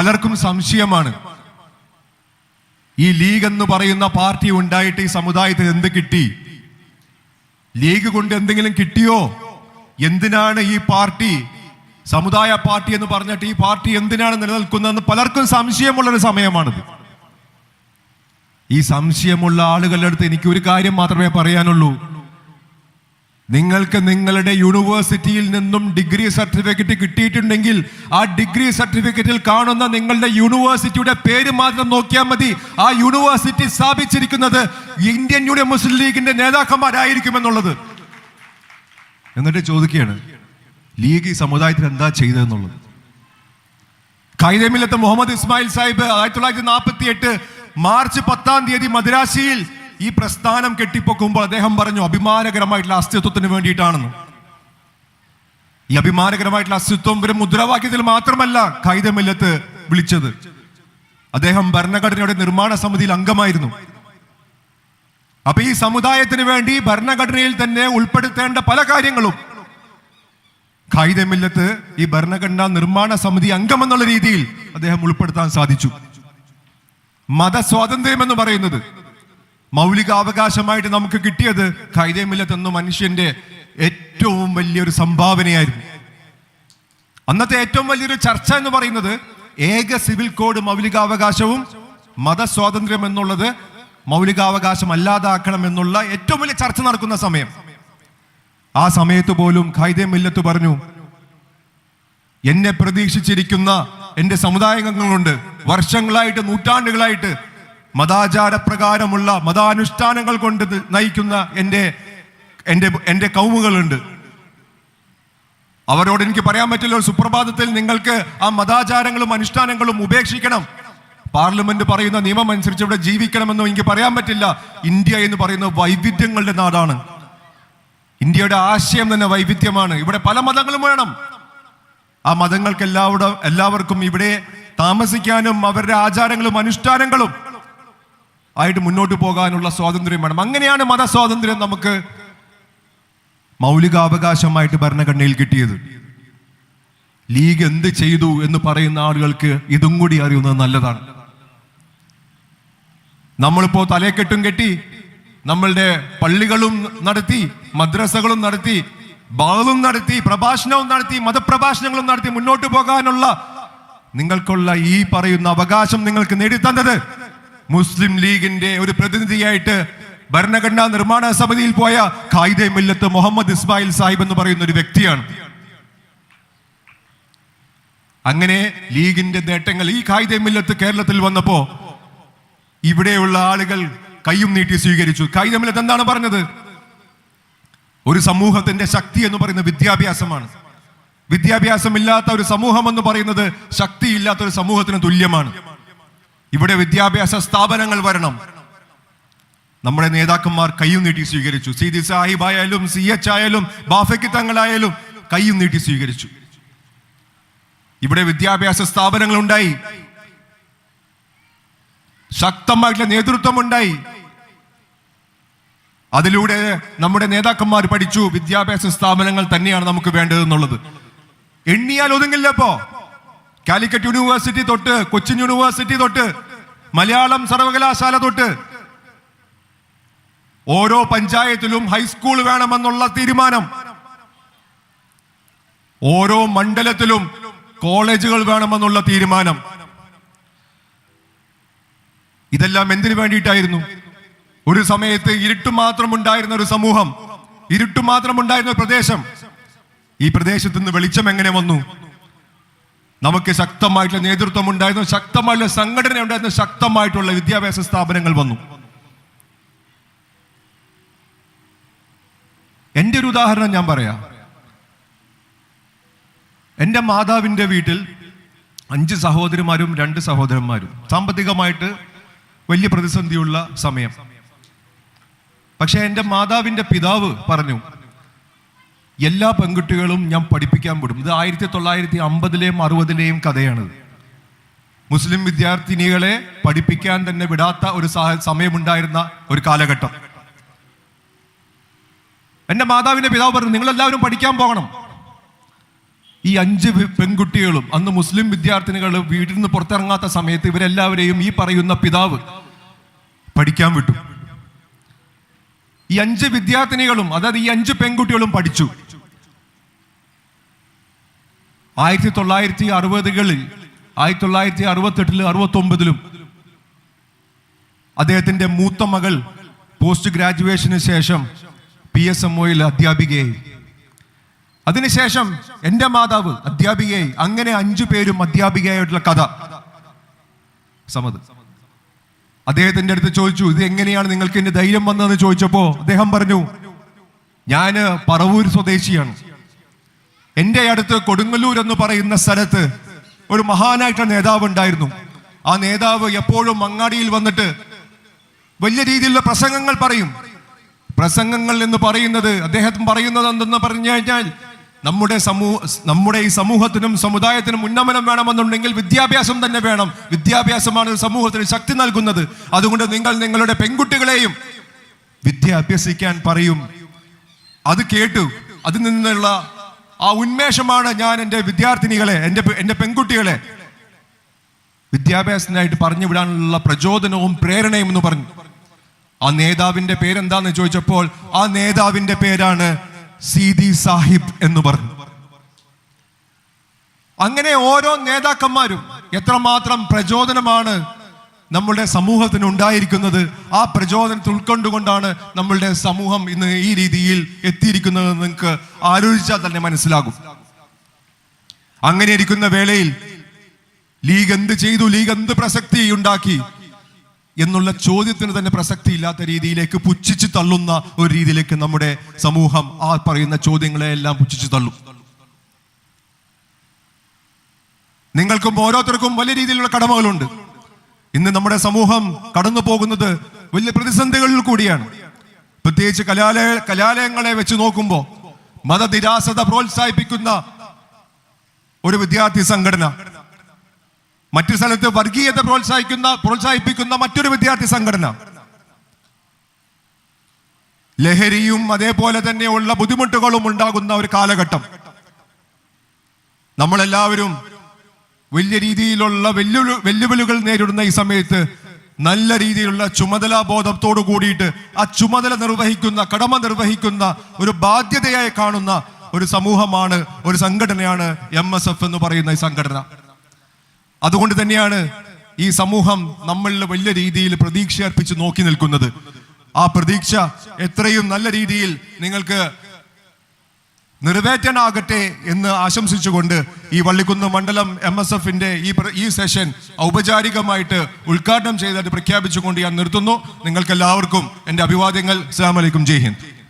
പലർക്കും സംശയമാണ്. ഈ ലീഗ് എന്ന് പറയുന്ന പാർട്ടി ഉണ്ടായിട്ട് ഈ സമുദായത്തിന് എന്ത് കിട്ടി? ലീഗ് കൊണ്ട് എന്തെങ്കിലും കിട്ടിയോ? എന്തിനാണ് ഈ പാർട്ടി സമുദായ പാർട്ടി എന്ന് പറഞ്ഞിട്ട് ഈ പാർട്ടി എന്തിനാണ് നിലനിൽക്കുന്നതെന്ന് പലർക്കും സംശയമുള്ള ഒരു സമയമാണിത്. ഈ സംശയമുള്ള ആളുകളുടെ അടുത്ത് എനിക്ക് ഒരു കാര്യം മാത്രമേ പറയാനുള്ളൂ. നിങ്ങൾക്ക് നിങ്ങളുടെ യൂണിവേഴ്സിറ്റിയിൽ നിന്നും ഡിഗ്രി സർട്ടിഫിക്കറ്റ് കിട്ടിയിട്ടുണ്ടെങ്കിൽ ആ ഡിഗ്രി സർട്ടിഫിക്കറ്റിൽ കാണുന്ന നിങ്ങളുടെ യൂണിവേഴ്സിറ്റിയുടെ പേര് മാത്രം നോക്കിയാൽ മതി. ആ യൂണിവേഴ്സിറ്റി സ്ഥാപിച്ചിരിക്കുന്നത് ഇന്ത്യൻ യൂണിയൻ മുസ്ലിം ലീഗിന്റെ നേതാക്കന്മാരായിരിക്കും എന്നുള്ളത് എന്നിട്ട് ചോദിക്കുകയാണ് ലീഗ് ഈ സമുദായത്തിൽ എന്താ ചെയ്തതെന്നുള്ളത് കൈതമില്ലത്ത് മുഹമ്മദ് ഇസ്മായിൽ സാഹിബ് ആയിരത്തി തൊള്ളായിരത്തി നാൽപ്പത്തി എട്ട് മാർച്ച് പത്താം തീയതി മദ്രാശിയിൽ ഈ പ്രസ്ഥാനം കെട്ടിപ്പൊക്കുമ്പോൾ അദ്ദേഹം പറഞ്ഞു അഭിമാനകരമായിട്ടുള്ള അസ്തിത്വത്തിന് വേണ്ടിയിട്ടാണെന്ന്. ഈ അഭിമാനകരമായിട്ടുള്ള അസ്തിത്വം ഒരു മുദ്രാവാക്യത്തിൽ മാത്രമല്ല കൈതമില്ലത്ത് വിളിച്ചത്. അദ്ദേഹം ഭരണഘടനയുടെ നിർമ്മാണ സമിതിയിൽ അംഗമായിരുന്നു. അപ്പൊ ഈ സമുദായത്തിന് വേണ്ടി ഭരണഘടനയിൽ തന്നെ ഉൾപ്പെടുത്തേണ്ട പല കാര്യങ്ങളും. ഖൈദമില്ലത്ത് ഈ ഭരണഘടനാ നിർമ്മാണ സമിതി അംഗം എന്നുള്ള രീതിയിൽ അദ്ദേഹം ഉൾപ്പെടുത്താൻ സാധിച്ചു. മതസ്വാതന്ത്ര്യം എന്ന് പറയുന്നത് മൗലികാവകാശമായിട്ട് നമുക്ക് കിട്ടിയത് ഖൈദമില്ലത്ത് എന്ന മനുഷ്യന്റെ ഏറ്റവും വലിയൊരു സംഭാവനയായിരുന്നു. അന്നത്തെ ഏറ്റവും വലിയൊരു ചർച്ച എന്ന് പറയുന്നത് ഏക സിവിൽ കോഡ് മൗലികാവകാശവും മതസ്വാതന്ത്ര്യം എന്നുള്ളത് മൗലികാവകാശം അല്ലാതാക്കണം എന്നുള്ള ഏറ്റവും വലിയ ചർച്ച നടക്കുന്ന സമയം. ആ സമയത്ത് പോലും ഖൈദേ മില്ലത്ത് പറഞ്ഞു എന്നെ പ്രതീക്ഷിച്ചിരിക്കുന്ന എന്റെ സമുദായങ്ങളുണ്ട്. വർഷങ്ങളായിട്ട് നൂറ്റാണ്ടുകളായിട്ട് മതാചാര പ്രകാരമുള്ള മതാനുഷ്ഠാനങ്ങൾ കൊണ്ട് നയിക്കുന്ന എന്റെ എന്റെ എന്റെ കൗമുകളുണ്ട്. അവരോട് എനിക്ക് പറയാൻ പറ്റില്ല സുപ്രഭാതത്തിൽ നിങ്ങൾക്ക് ആ മതാചാരങ്ങളും അനുഷ്ഠാനങ്ങളും ഉപേക്ഷിക്കണം. പാർലമെന്റ് പറയുന്ന നിയമം അനുസരിച്ച് ഇവിടെ ജീവിക്കണമെന്നോ എനിക്ക് പറയാൻ പറ്റില്ല. ഇന്ത്യ എന്ന് പറയുന്ന വൈവിധ്യങ്ങളുടെ നാടാണ്. ഇന്ത്യയുടെ ആശയം തന്നെ വൈവിധ്യമാണ്. ഇവിടെ പല മതങ്ങളും വേണം. ആ മതങ്ങൾക്ക് എല്ലാവരും എല്ലാവർക്കും ഇവിടെ താമസിക്കാനും അവരുടെ ആചാരങ്ങളും അനുഷ്ഠാനങ്ങളും ആയിട്ട് മുന്നോട്ട് പോകാനുള്ള സ്വാതന്ത്ര്യം വേണം. അങ്ങനെയാണ് മതസ്വാതന്ത്ര്യം നമുക്ക് മൗലികാവകാശമായിട്ട് ഭരണഘടനയിൽ കിട്ടിയത്. ലീഗ് എന്ത് ചെയ്തു എന്ന് പറയുന്ന ആളുകൾക്ക് ഇതും കൂടി അറിയുന്നത് നല്ലതാണ്. നമ്മളിപ്പോ തലയെക്കെട്ടും കെട്ടി നമ്മളുടെ പള്ളികളും നടത്തി മദ്രസകളും നടത്തി ബാളും നടത്തി പ്രഭാഷണവും നടത്തി മതപ്രഭാഷണങ്ങളും നടത്തി മുന്നോട്ട് പോകാനുള്ള നിങ്ങൾക്കുള്ള ഈ പറയുന്ന അവകാശം നിങ്ങൾക്ക് നേടിത്തന്നത് മുസ്ലിം ലീഗിന്റെ ഒരു പ്രതിനിധിയായിട്ട് ഭരണഘടനാ നിർമ്മാണ സമിതിയിൽ പോയ ഖായിദെ മില്ലത്ത് മുഹമ്മദ് ഇസ്മായിൽ സാഹിബ് എന്ന് പറയുന്ന ഒരു വ്യക്തിയാണ്. അങ്ങനെ ലീഗിന്റെ നേട്ടങ്ങൾ ഈ ഖായിദെ മില്ലത്ത് കേരളത്തിൽ വന്നപ്പോ ഇവിടെയുള്ള ആളുകൾ കൈയും നീട്ടി സ്വീകരിച്ചു. ഖായിദെ മില്ലത്ത് എന്താണ് പറഞ്ഞത്? ഒരു സമൂഹത്തിന്റെ ശക്തി എന്ന് പറയുന്നത് വിദ്യാഭ്യാസമാണ്. വിദ്യാഭ്യാസമില്ലാത്ത ഒരു സമൂഹം എന്ന് പറയുന്നത് ശക്തിയില്ലാത്ത ഒരു സമൂഹത്തിന് തുല്യമാണ്. ഇവിടെ വിദ്യാഭ്യാസ സ്ഥാപനങ്ങൾ വരണം. നമ്മുടെ നേതാക്കന്മാർ കയ്യും നീട്ടി സ്വീകരിച്ചു. സി ദി സാഹിബ് ആയാലും സി എച്ച് ആയാലും ബാഫയ്ക്ക് തങ്ങളായാലും കയ്യും നീട്ടി സ്വീകരിച്ചു. ഇവിടെ വിദ്യാഭ്യാസ സ്ഥാപനങ്ങൾ ഉണ്ടായി ശക്തമായിട്ടുള്ള നേതൃത്വം ഉണ്ടായി അതിലൂടെ നമ്മുടെ നേതാക്കന്മാർ പഠിച്ചു. വിദ്യാഭ്യാസ സ്ഥാപനങ്ങൾ തന്നെയാണ് നമുക്ക് വേണ്ടതെന്നുള്ളത്. എണ്ണിയാൽ ഒതുങ്ങില്ല ഇപ്പോ കാലിക്കറ്റ് യൂണിവേഴ്സിറ്റി തൊട്ട് കൊച്ചിൻ യൂണിവേഴ്സിറ്റി തൊട്ട് മലയാളം സർവകലാശാല തൊട്ട് ഓരോ പഞ്ചായത്തിലും ഹൈസ്കൂൾ വേണമെന്നുള്ള തീരുമാനം. ഓരോ മണ്ഡലത്തിലും കോളേജുകൾ വേണമെന്നുള്ള തീരുമാനം. ഇതെല്ലാം എന്തിനു വേണ്ടിയിട്ടായിരുന്നു? ഒരു സമയത്ത് ഇരുട്ട് മാത്രം ഉണ്ടായിരുന്ന ഒരു സമൂഹം ഇരുട്ട് മാത്രം ഉണ്ടായിരുന്ന പ്രദേശം. ഈ പ്രദേശത്ത് നിന്ന് വെളിച്ചം എങ്ങനെ വന്നു? നമുക്ക് ശക്തമായിട്ടുള്ള നേതൃത്വം ഉണ്ടായിരുന്നു ശക്തമായിട്ടുള്ള സംഘടന ഉണ്ടായിരുന്നു ശക്തമായിട്ടുള്ള വിദ്യാഭ്യാസ സ്ഥാപനങ്ങൾ വന്നു. എന്റെ ഒരു ഉദാഹരണം ഞാൻ പറയാം. എന്റെ മാതാവിന്റെ വീട്ടിൽ അഞ്ച് സഹോദരിമാരും രണ്ട് സഹോദരന്മാരും. സാമ്പത്തികമായിട്ട് വലിയ പ്രതിസന്ധിയുള്ള സമയം. പക്ഷേ എന്റെ മാതാവിന്റെ പിതാവ് പറഞ്ഞു എല്ലാ പെൺകുട്ടികളും ഞാൻ പഠിപ്പിക്കാൻ വിടും. ഇത് ആയിരത്തി തൊള്ളായിരത്തി അമ്പതിലെയും അറുപതിലെയും കഥയാണ് മുസ്ലിം വിദ്യാർത്ഥിനികളെ പഠിപ്പിക്കാൻ തന്നെ വിടാത്ത ഒരു സമയമുണ്ടായിരുന്ന ഒരു കാലഘട്ടം. എന്റെ മാതാവിന്റെ പിതാവ് പറഞ്ഞു നിങ്ങളെല്ലാവരും പഠിക്കാൻ പോകണം. ഈ അഞ്ച് പെൺകുട്ടികളും അന്ന് മുസ്ലിം വിദ്യാർത്ഥിനികൾ വീട്ടിൽ നിന്ന് പുറത്തിറങ്ങാത്ത സമയത്ത് ഇവരെല്ലാവരെയും ഈ പറയുന്ന പിതാവ് പഠിക്കാൻ വിട്ടു. ഈ അഞ്ച് വിദ്യാർത്ഥിനികളും അതായത് ഈ അഞ്ച് പെൺകുട്ടികളും പഠിച്ചു. ആയിരത്തി തൊള്ളായിരത്തി അറുപതുകളിൽ ആയിരത്തി തൊള്ളായിരത്തി അറുപത്തെട്ടിലും അറുപത്തി ഒമ്പതിലും അദ്ദേഹത്തിന്റെ മൂത്ത മകൾ പോസ്റ്റ് ഗ്രാജുവേഷന് ശേഷം പി എസ് എം ഒയിൽ അധ്യാപികയായി. അതിനുശേഷം എന്റെ മാതാവ് അധ്യാപികയായി. അങ്ങനെ അഞ്ചു പേരും അധ്യാപികയായിട്ടുള്ള കഥ. സമത്. അദ്ദേഹത്തിന്റെ അടുത്ത് ചോദിച്ചു ഇത് എങ്ങനെയാണ് നിങ്ങൾക്ക് എന്റെ ധൈര്യം വന്നതെന്ന് ചോദിച്ചപ്പോൾ അദ്ദേഹം പറഞ്ഞു ഞാൻ പറവൂർ സ്വദേശിയാണ്. എന്റെ അടുത്ത് കൊടുങ്ങല്ലൂർ എന്ന് പറയുന്ന സ്ഥലത്ത് ഒരു മഹാനായിട്ടുള്ള നേതാവ് ഉണ്ടായിരുന്നു. ആ നേതാവ് എപ്പോഴും മങ്ങാടിയിൽ വന്നിട്ട് വലിയ രീതിയിലുള്ള പ്രസംഗങ്ങൾ പറയും. പ്രസംഗങ്ങൾ എന്ന് പറയുന്നത് അദ്ദേഹം പറയുന്നത് എന്തെന്ന് പറഞ്ഞു കഴിഞ്ഞാൽ നമ്മുടെ സമൂഹ നമ്മുടെ ഈ സമൂഹത്തിനും സമുദായത്തിനും ഉന്നമനം വേണമെന്നുണ്ടെങ്കിൽ വിദ്യാഭ്യാസം തന്നെ വേണം. വിദ്യാഭ്യാസമാണ് സമൂഹത്തിന് ശക്തി നൽകുന്നത്. അതുകൊണ്ട് നിങ്ങൾ നിങ്ങളുടെ പെൺകുട്ടികളെയും വിദ്യ അഭ്യസിക്കാൻ പറയും. അത് കേട്ടു. അതിൽ നിന്നുള്ള ആ ഉന്മേഷമാണ് ഞാൻ എന്റെ വിദ്യാർത്ഥിനികളെ എന്റെ എന്റെ പെൺകുട്ടികളെ വിദ്യാഭ്യാസത്തിനായിട്ട് പറഞ്ഞു വിടാനുള്ള പ്രചോദനവും പ്രേരണയും എന്ന് പറഞ്ഞു. ആ നേതാവിന്റെ പേരെന്താന്ന് ചോദിച്ചപ്പോൾ ആ നേതാവിന്റെ പേരാണ് സീതി സാഹിബ് എന്ന് പറഞ്ഞു. അങ്ങനെ ഓരോ നേതാക്കന്മാരും എത്രമാത്രം പ്രചോദനമാണ് നമ്മളുടെ സമൂഹത്തിന് ഉണ്ടായിരിക്കുന്നത് ആ പ്രചോദനത്തിൽ ഉൾക്കൊണ്ടുകൊണ്ടാണ് നമ്മളുടെ സമൂഹം ഇന്ന് ഈ രീതിയിൽ എത്തിയിരിക്കുന്നത് നിങ്ങൾക്ക് ആലോചിച്ചാൽ തന്നെ മനസ്സിലാകും. അങ്ങനെ ഇരിക്കുന്ന വേളയിൽ ലീഗ് എന്ത് ചെയ്തു? ലീഗ് എന്ത് പ്രസക്തി ഉണ്ടാക്കി? എന്നുള്ള ചോദ്യത്തിന് തന്നെ പ്രസക്തി ഇല്ലാത്ത രീതിയിലേക്ക് പുച്ഛിച്ച് തള്ളുന്ന ഒരു രീതിയിലേക്ക് നമ്മുടെ സമൂഹം ആ പറയുന്ന ചോദ്യങ്ങളെ എല്ലാം പുച്ഛിച്ച് തള്ളും. നിങ്ങൾക്കും ഓരോരുത്തർക്കും വലിയ രീതിയിലുള്ള കടമകളുണ്ട്. ഇന്ന് നമ്മുടെ സമൂഹം കടന്നു പോകുന്നത് വലിയ പ്രതിസന്ധികളിൽ കൂടിയാണ്. പ്രത്യേകിച്ച് കലാലയ കലാലയങ്ങളെ വെച്ച് നോക്കുമ്പോൾ മതനിരാസത പ്രോത്സാഹിപ്പിക്കുന്ന ഒരു വിദ്യാർത്ഥി സംഘടന മറ്റു സ്ഥലത്ത് വർഗീയത പ്രോത്സാഹിക്കുന്ന പ്രോത്സാഹിപ്പിക്കുന്ന മറ്റൊരു വിദ്യാർത്ഥി സംഘടന. ലഹരിയും അതേപോലെ തന്നെയുള്ള ബുദ്ധിമുട്ടുകളും ഉണ്ടാകുന്ന ഒരു കാലഘട്ടം. നമ്മളെല്ലാവരും വലിയ രീതിയിലുള്ള വെല്ലുവിളി വെല്ലുവിളികൾ നേരിടുന്ന ഈ സമയത്ത് നല്ല രീതിയിലുള്ള ചുമതലാ ബോധത്തോടു കൂടിയിട്ട് ആ ചുമതല നിർവഹിക്കുന്ന കടമ നിർവഹിക്കുന്ന ഒരു ബാധ്യതയായി കാണുന്ന ഒരു സമൂഹമാണ് ഒരു സംഘടനയാണ് എം എസ് എഫ് എന്ന് പറയുന്ന ഈ സംഘടന. അതുകൊണ്ട് തന്നെയാണ് ഈ സമൂഹം നമ്മളിൽ വലിയ രീതിയിൽ പ്രതീക്ഷ അർപ്പിച്ച് നോക്കി നിൽക്കുന്നത്. ആ പ്രതീക്ഷ എത്രയും നല്ല രീതിയിൽ നിങ്ങൾക്ക് നിറവേറ്റാനാകട്ടെ എന്ന് ആശംസിച്ചുകൊണ്ട് ഈ വള്ളിക്കുന്ന് മണ്ഡലം എം എസ് എഫിന്റെ ഈ ഈ സെഷൻ ഔപചാരികമായിട്ട് ഉദ്ഘാടനം ചെയ്തായിട്ട് പ്രഖ്യാപിച്ചുകൊണ്ട് ഞാൻ നിർത്തുന്നു. നിങ്ങൾക്കെല്ലാവർക്കും എന്റെ അഭിവാദ്യങ്ങൾ. അസ്സാം വലൈക്കും ജയ് ഹിന്ദ്.